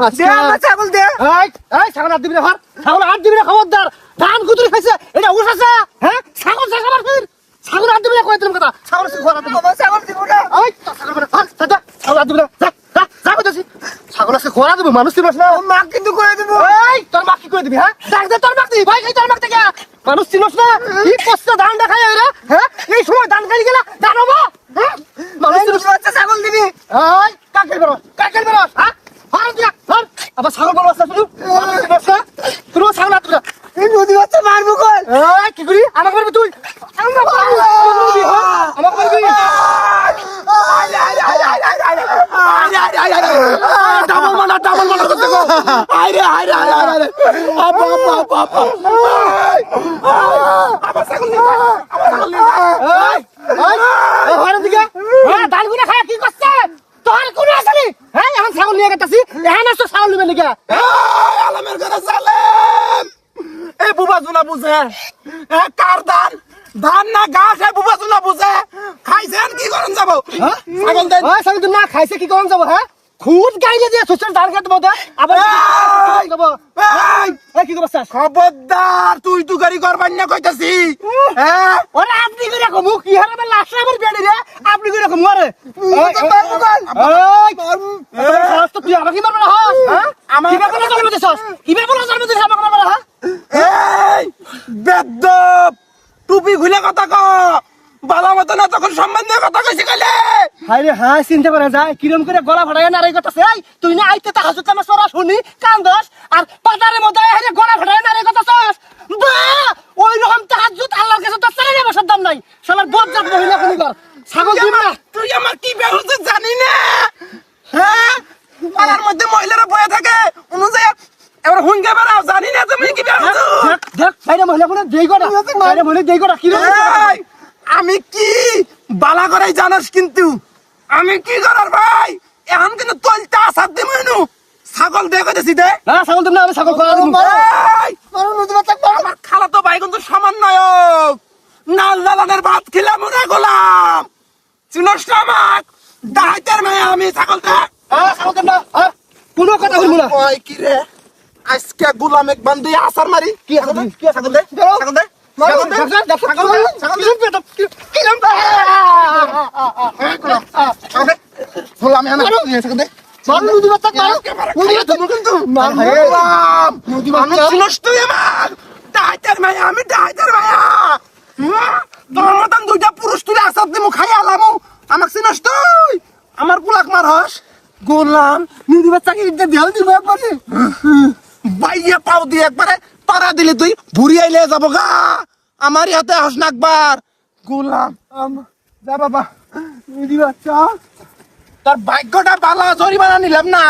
আমার ছাগল দে ছাগল হাত দিবি না ছাগল হাত দিবি না খবরদার। ধান কুতুরি খাইছে এটা উঠাছে হ্যাঁ? ছাগল আর ফির। ছাগল হাত দিবি না দিলাম কথা? ছাগল ছাগল দিব না। ছাগল মানে ছাগল হাত দিবি না। ছাগল আছে ঘোড়া দিবি মানুষ চিনস না। মা কিন্তু করে দিব। এই তোর মা কি করে দিবি হ্যাঁ? দে তোর মা দিবি ভাই খাই তোর মা থেকে মানুষ চিনস না। কি কষ্ট ধান দেখাই এরা? হ্যাঁ? এই সময় ধান খাই গেলা ধান হব? হ্যাঁ? মানুষ ছাগল দিবি। এই কাকের বেরো কাকের বেরো হ্যাঁ হার দিয়া হার আবার ছাগল বড় আছে শুধু তুই ছাগল হাত দিবি এই নদী বাচ্চা মারবো কল এই কি করি আমাকে মারবি তুই আমাকে মারবি হ্যাঁ? আমাকে মারবি ডাবল মানা ডাবল মানা করতে গো আরে আরে আরে আরে আপা আপা আপা আপা আমার ছাগল নিয়ে যা, আমার ছাগল নিয়ে যা। এই এই এই ঘরের দিকে হ্যাঁ ধান গুনা খায় কি করছে তোর কোন আসলি হ্যাঁ এখন ছাগল নিয়ে গেতাছি এখন আসতো ছাগল নিবে নাকি এই আলমের ঘরে সালেম এই বুবা জুনা বুঝে এ কার ধান ধান? না গা বুবা জুনা বুঝে। খাইছেন কি করেন যাব? হ্যাঁ? ছাগল দেন। ছাগল না খাইছে কি করন যাব হ্যাঁ? খুদ গাইলে দিয়ে সুচন ধান খেতে মধ্যে আবার কি করছিস? খবরদার তুই তু গাড়ি করবান না কইতাছি। হ্যাঁ? ওরে আপনি করে রাখো মুখ কি হারে লাশ আমার বেড়ে রে। আপনি করে রাখো মারে তো মারবো কল এই খাস তো তুই আমাকে মারবে না হ্যাঁ? আমার- কীভাবে বলে জন্ম দিছস? কীভাবে বলে জন্ম দিছস আমাকে মারবে না হ্যাঁ? এই বেদ্যপ টুপি খুলে কথা ক। বালা মতো না তখন সম্মান দিয়ে কথা কইছি কইলে? হাই রে হাই চিন্তা করে যায়। কিরম করে গলা ফাটাই না রে কথা এই তুই না আইতে তা হাসু কামা সরা শুনি কান্দস আর বাজারের মধ্যে হাই রে গলা ফাটাই না রে কথা সস বা ওই রকম তাহাজ্জুদ আল্লাহর কাছে তো চালাই না বসার দাম নাই। শালার বজ্জাত মহিলা কোনি কর। ছাগল দিন না আমার- তুই আমার কি ব্যবস্থা জানি না? হ্যাঁ? পাড়ার মধ্যে মহিলারা বয়ে থাকে। অনুযায়ী এবার হুঙ্গে বেড়াও জানি না তুমি কি ব্যবস্থা দেখ দেখ বাইরে মহিলা কোনে দেই গড়া বাইরে মহিলা দেই আমি কি বালা করাই জানাস কিন্তু। আমি কি করার ভাই? এখন কিন্তু তলতে আসার দিম ছাগল দিয়ে কইতেছি দে। না ছাগল দিন না আমি ছাগল করা দিমু আমার খালা তো ভাই কিন্তু সমন্বয়ক নাল দালানের ভাত খিলাম ওরা গোলাম। চিনস না দাইতের মেয়ে আমি ছাগলটা। ছাগল দিন না? কোনো কথা হইল না। কি রে? আজকে গোলাম এক বান্ধি আসার মারি। কি ছাগল দিন কি ছাগল দে ছাগল দে। ছাগল ছাগল দে দে ছাগল দে। ছাগল দে। মার মার আমার তোর দিমু খাই পুলাক মারস গোলাম নদী বাচ্চা কি ইদ্দা দেল দিব একবারে বাইয়া পাও দিয়ে একবারে পাড়া দিলে তুই ভুরি আইলে যাব গা আমার হাতে হাস না একবার গোলাম যা বাবা। বাচ্চা। তোর ভাগ্যটা বালা জরিমানা নিলাম না।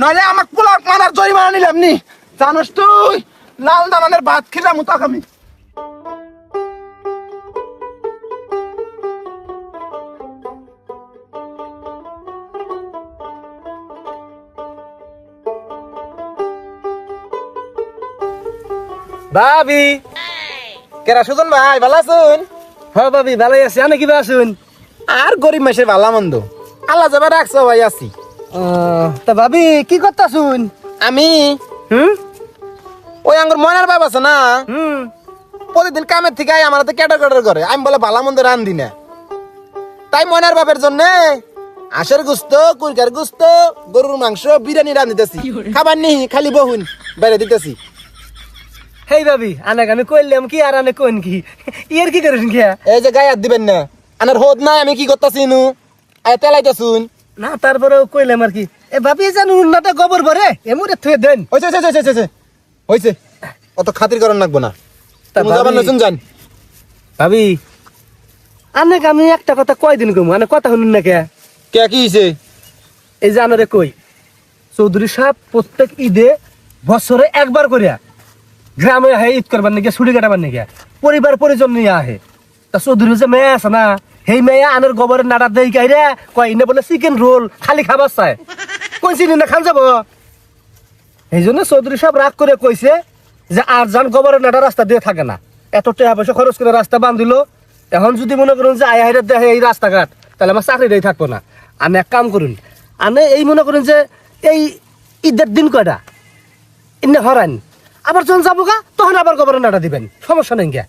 নইলে আমাক পুলাক মারার জরিমানা নিলাম নি। জানোস তুই? লাল দালানের ভাত খেলাম তাক আমি। ভাবি। কেরা সুজন ভাই ভালো আছুন? হ্যাঁ ভাবি ভালোই আছে। আমি কিবা আছুন? আর গরিব মাসের ভালা মন্দ আল্লাহ যাবে রাখছো ভাই আছি। তা ভাবি কি করতাছুন? আমি হুম? ওই আঙ্গুর ময়নার বাবা আছে না? হুম। প্রতিদিন কামের থেকে আই আমার হাতে ক্যাটার ক্যাটার করে। আমি বলে ভালা মন্দ রান্ধি না। তাই ময়নার বাপের জন্য আশের গুস্ত কুরকার গুস্ত গরুর মাংস বিরিয়ানি রান্ধিতেছি। খাবার নি খালি বহুন বাইরে দিতেছি। হেই ভাবি আনাক আমি কইলাম কি আর আনে কোন কি? ইয়ার কি করেন কি এই যে গায়ে হাত দিবেন না। আনার হোদ নাই আমি কি করতেছি নু? আয় তেলাইতেছুন। না তারপরেও কইলাম আর কি। এ ভাবি জান উন্নতে গোবর ভরে এমুরে থুয়ে দেন। হয়েছে হয়েছে হয়েছে হয়েছে হয়েছে অত খাতির করার লাগবো না। তুমি যাবার নতুন যান। ভাবি আনেক আমি একটা কথা কয় দিন কমু আনে কথা শুনুন না কে? কে কি হয়েছে এই যে আনারে কই চৌধুরী সাহেব প্রত্যেক ঈদে বছরে একবার করিয়া গ্রামে আহে ঈদ করবার নাকি ছুটি কাটাবার নাকি পরিবার পরিজন নিয়ে আহে। তা চৌধুরী যে মেয়ে আছে না, সেই মেয়ে আনের গোবরের নাড়া দেই কাইরে কয়, ইনে বলে চিকেন রোল খালি খাবার চায় কোন চিনি না খান যাব? এই জন্য চৌধুরী সাহেব রাগ করে কইছে যে আর যান গোবরের নাড়া রাস্তা দিয়ে থাকে না। এত টাকা পয়সা খরচ করে রাস্তা বান্ধিল। এখন যদি মনে করুন যে আয় হাইরে দেখে এই রাস্তাঘাট তাহলে আমার চাকরিটাই থাকব না। আমি এক কাম করুন আমি এই মনে করুন যে এই ঈদের দিন কয়টা? ইন্নে হরান আবার যখন যাব গা তখন আবার গোবরের নাটা দিবেন, সমস্যা নেই গা।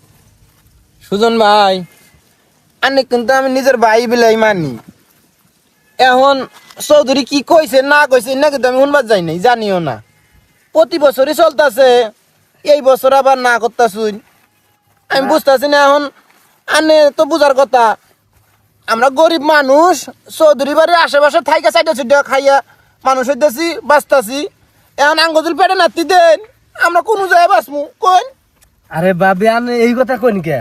সুজন ভাই আনে কিন্তু আমি নিজের ভাই বিলাই মানি। এখন চৌধুরী কি কইছে না কইছে না কিন্তু আমি শুনবার যাই নাই জানিও না। প্রতি বছরই চলতেছে এই বছর আবার না করতেছুন আমি বুঝতেছি না এখন আনে তো বুঝার কথা। আমরা গরিব মানুষ চৌধুরী বাড়ির আশেপাশে থাইকা সাইডে ছুটে খাইয়া মানুষ হইতেছি বাঁচতাছি। এখন আঙ্গুল পেটে নাতি দেন আমরা কোনো জায়গায় বাঁচবো কোন আরে বাবি আনে এই কথা কইন কে?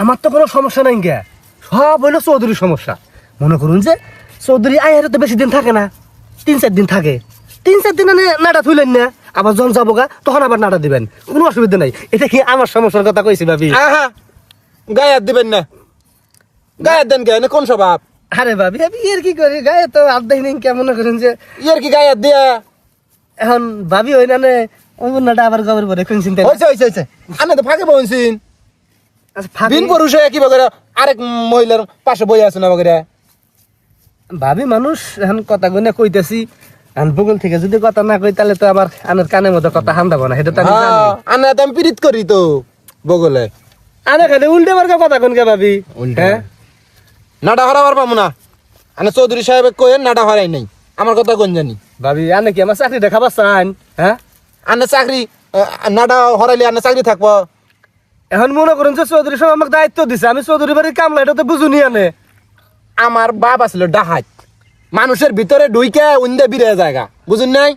আমার তো কোনো সমস্যা নাই কে সব হইল চৌধুরীর সমস্যা। মনে করুন যে চৌধুরী আয়ারে তো বেশি দিন থাকে না। তিন চার দিন থাকে। তিন চার দিন আনে নাটা থুইলেন না। আবার জন যাব গা তখন আবার নাটা দিবেন। কোনো অসুবিধা নাই। এটা কি আমার সমস্যার কথা কইছি ভাবি? গায়ে দিবেন না। গায়ে হাত দেন কে? কোন স্বভাব? আরে ভাবি আমি এর কি করি? গায়ে তো আড্ডাই নেই কেমন করেন যে ইয়ের কি গায়ে হাত দিয়া? এখন ভাবি হই না নে অমুন্নাটা আবার গবর পরে কোন চিন্তা হয়েছে হয়েছে হয়েছে আমি তো ফাঁকে বলছিন আচ্ছা, ভাবি দিন পুরুষ হয়ে কি বগেরা? আরেক মহিলার পাশে বই আছে না বগেরা? ভাবি মানুষ এখন কথা গুনে কইতেছি। এখন ভূগোল থেকে যদি কথা না কই তাহলে তো আবার আনের কানের মতো কথা হান্দাব না সেটা তো আমি জানি। আনে তো আমি পিরিত করি তো বগলে। আনে খালি উল্টে মার্কা কথা কোন কে ভাবি। উল্টে। হ্যাঁ? নাটা হরাবার পাবো না। আনে চৌধুরী সাহেব কয়েন নাটা হরাই নাই। আমার কথা কোন জানি। ভাবি আনে কি আমার চাকরি দেখাবার চান হ্যাঁ? আনে চাকরি নাটা হরাইলে আনে চাকরি থাকব। এখন মনে করুন যে চৌধুরী সব আমাকে দায়িত্ব দিছে, আমি চৌধুরী বাড়ির কামলা, এটা তো বুঝুনি আনে। আমার বাপ আছিল ডাহাত মানুষের ভিতরে ঢুইকে উন্দে বিরে জায়গা, বুঝুন নাই?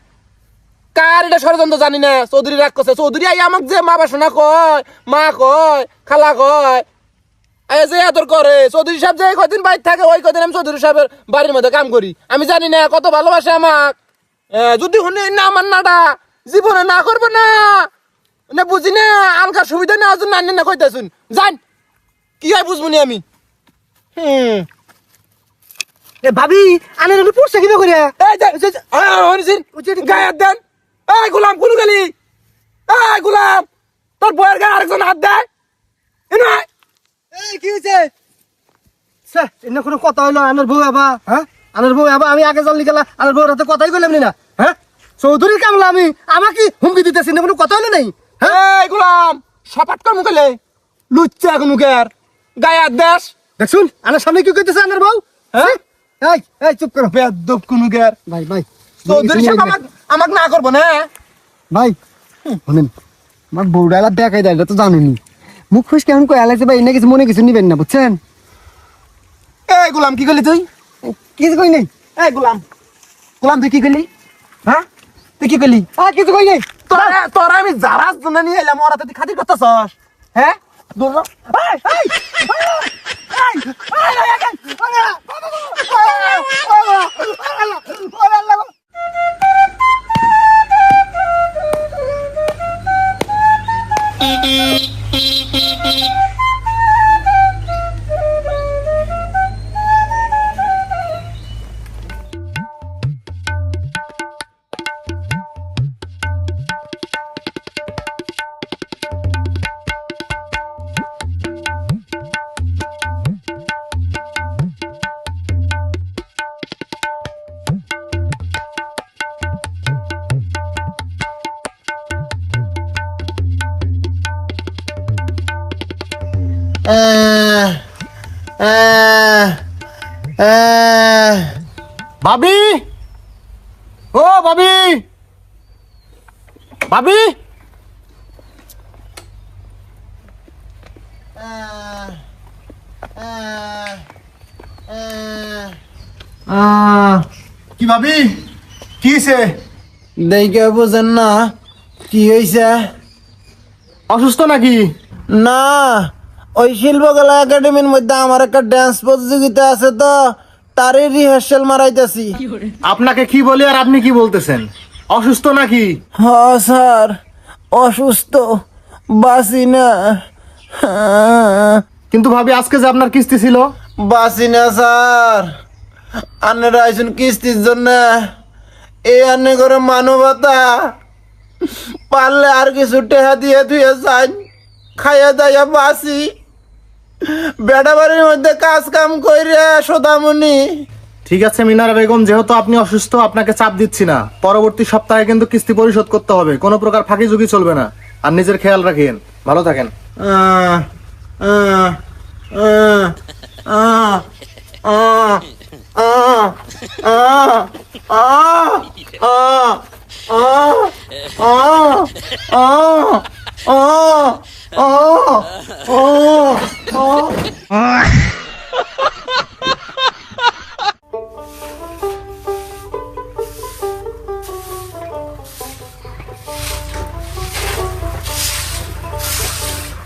কার এটা ষড়যন্ত্র জানি না, চৌধুরী রাগ করছে। চৌধুরী আই আমাক যে মা বাসনা কয়, মা কয়, খালা কয় আই যে আদর করে। চৌধুরী সাহেব যে কদিন বাইর থাকে, ওই কদিন আমি চৌধুরী সাহেবের বাড়ির মধ্যে কাম করি। আমি জানি না, কত ভালোবাসে আমাক। যদি শুনে, না আমার নাডা জীবনে না করব না। না বুঝি না আলকার সুবিধা না আজ না না কইতাছুন। জান কি হয় বুঝবনি আমি? হুম। এ ভাবি আনে একটু পড়ছে কিবা করিয়া এই হরিসিন, গায়ে হাত দেন। এই গোলাম কোন গেলি? এই গোলাম তোর বয়ের গায়ে আরেকজন হাত দেয়। এই কি হয়েছে স্যার এনে কোনো কথা হইল আনার বউ আবা? হ্যাঁ? আনার বউ আবা আমি আগে জানলি গেলা আনার বউর হাতে কথাই কইলাম নি না হ্যাঁ? চৌধুরীর কামলা আমি আমাকে হুমকি দিতেছি না কোনো কথা হইল নাই? হ্যাঁ এই গোলাম সপাট কর মুখেলে লুচ্চা কোন মুখের গায়ে দেশ দেখছুন আনার সামনে কি কইতেছে আনার বউ? হ্যাঁ? এই এই চুপ করো বেদব কোন মুখের ভাই ভাই চৌধুরী সাহেব আমাক আমাক না করব না? ভাই শুনেন আমার বউডালা দেখাই দেয় তো জানুনি। মুখ ফুস কেমন কয়ে আলাইছে ভাই এনে কিছু মনে কিছু নিবেন না বুঝছেন? এই গোলাম কি করলি তুই? কিছু কই নেই। এই গোলাম গোলাম তুই কি করলি? হ্যাঁ? তুই কি করলি? আর কিছু কই নেই। তোরা তোরা আমি যারা জন্য নিয়ে এলাম ওরা তো খাতির করতেছস। হ্যাঁ? দৌড় ভাবি ও ভাবি ভাবি কি ভাবি কি হয়েছে দেখে বুঝেন না কি হয়েছে অসুস্থ নাকি? না। ওই শিল্পকলা একাডেমির মধ্যে আমার একটা ড্যান্স প্রতিযোগিতা আছে তো তারই রিহার্সাল মারাইতেছি। আপনাকে কি বলি আর আপনি কি বলতেছেন? অসুস্থ নাকি? হ স্যার। অসুস্থ। বাসি না। কিন্তু ভাবি আজকে যে আপনার কিস্তি ছিল? বাসি না স্যার। আন্নের আইসুন কিস্তির জন্য। এই আন্নে করে মানবতা। পারলে আর কিছু টেহা দিয়ে ধুয়ে যান। খাইয়া দাইয়া বাসি বেটা বাড়ির মধ্যে কাজ কাম কইরে সোদামণি ঠিক আছে মিনারা বেগম যেহেতু আপনি অসুস্থ আপনাকে চাপ দিচ্ছি না পরবর্তী সপ্তাহে কিন্তু কিস্তি পরিশোধ করতে হবে কোনো প্রকার ফাঁকি ঝুঁকি চলবে না আর নিজের খেয়াল রাখিয়েন ভালো থাকেন আহ, আহ, আহ, আহ, আহ, আহ, আহ, আহ, আহ, আহ, আহ, আহ, আহ, আহ, আহ।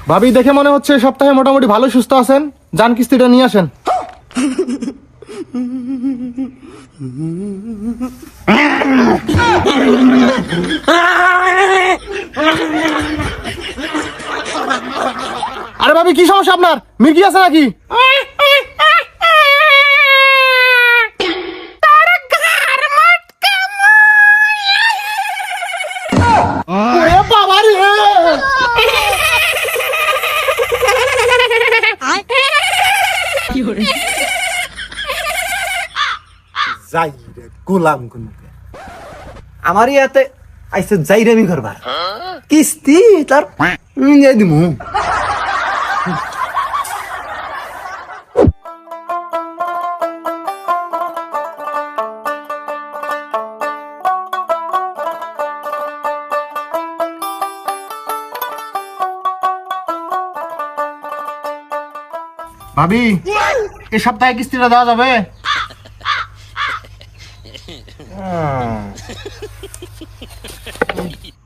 ভাবি দেখে মনে হচ্ছে সপ্তাহে মোটামুটি ভালো সুস্থ আছেন যান কিস্তিটা নিয়ে আসেন ভাবি কি সমস্যা আপনার? মির্গি আছে নাকি? ওরে বাবা রে! যাই রে গোলাম আমার ইয়াতে আইসে যাই রে আমি করবার কিস্তি তার নিয়ে দিমু। ভাবি এই সপ্তাহে কিস্তিটা দেওয়া যাবে?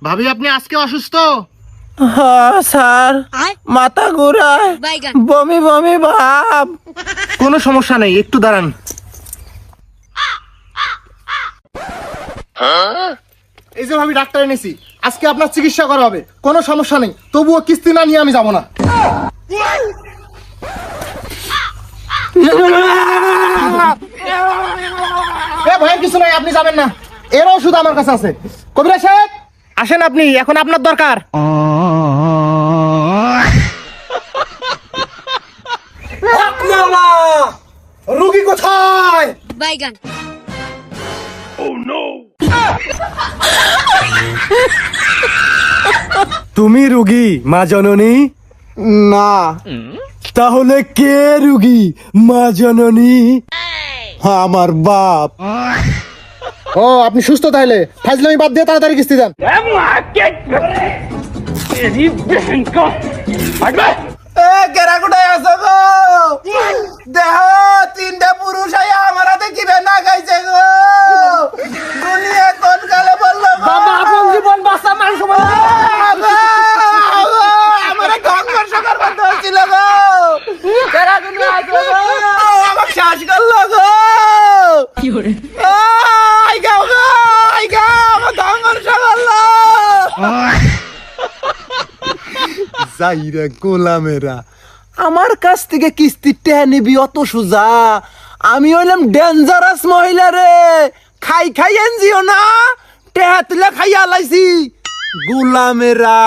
ভাবি আপনি আজকে অসুস্থ? হ্যাঁ স্যার। মাথা ঘুরায়। বমি বমি ভাব। কোনো সমস্যা নেই একটু দাঁড়ান। এই যে ভাবি ডাক্তার এনেছি। আজকে আপনার চিকিৎসা করা হবে। কোনো সমস্যা নেই তবুও কিস্তি না নিয়ে আমি যাব না। এ ভয়ের কিছু নাই আপনি যাবেন না। এর ওষুধ আমার কাছে আছে। কবিরা সাহেব আসেন আপনি এখন আপনার দরকার। রুগী কোথায়. তুমি রুগী মা জননী? না। তাহলে কে রুগী? মা জননী? আমার বাপ। ও আপনি সুস্থ তাহলে ফাজলামি বাদ দিয়ে তাড়াতাড়ি কিস্তি দেন। দেহ তিনটা পুরুষ আমার হাতে কিবে না খাইছে গো। দুনিয়া কোন কালে বলল বাবা আপন জীবন বাঁচা মানুষ আমার ধ্বংস করবার ধরছিল গো কেরা কোটায় আছো গো আমার শ্বাস করল গো আই গাও গো আই গাও আমার ধ্বংস করল যাই রে গোলামেরা, আমার কাছ থেকে কিস্তি টেহা নিবি অত সোজা। আমি হইলাম ডেঞ্জারাস মহিলা রে। খাই খাই এনজিও না টেহা তুলে খাইয়া লাইছি। গুলামেরা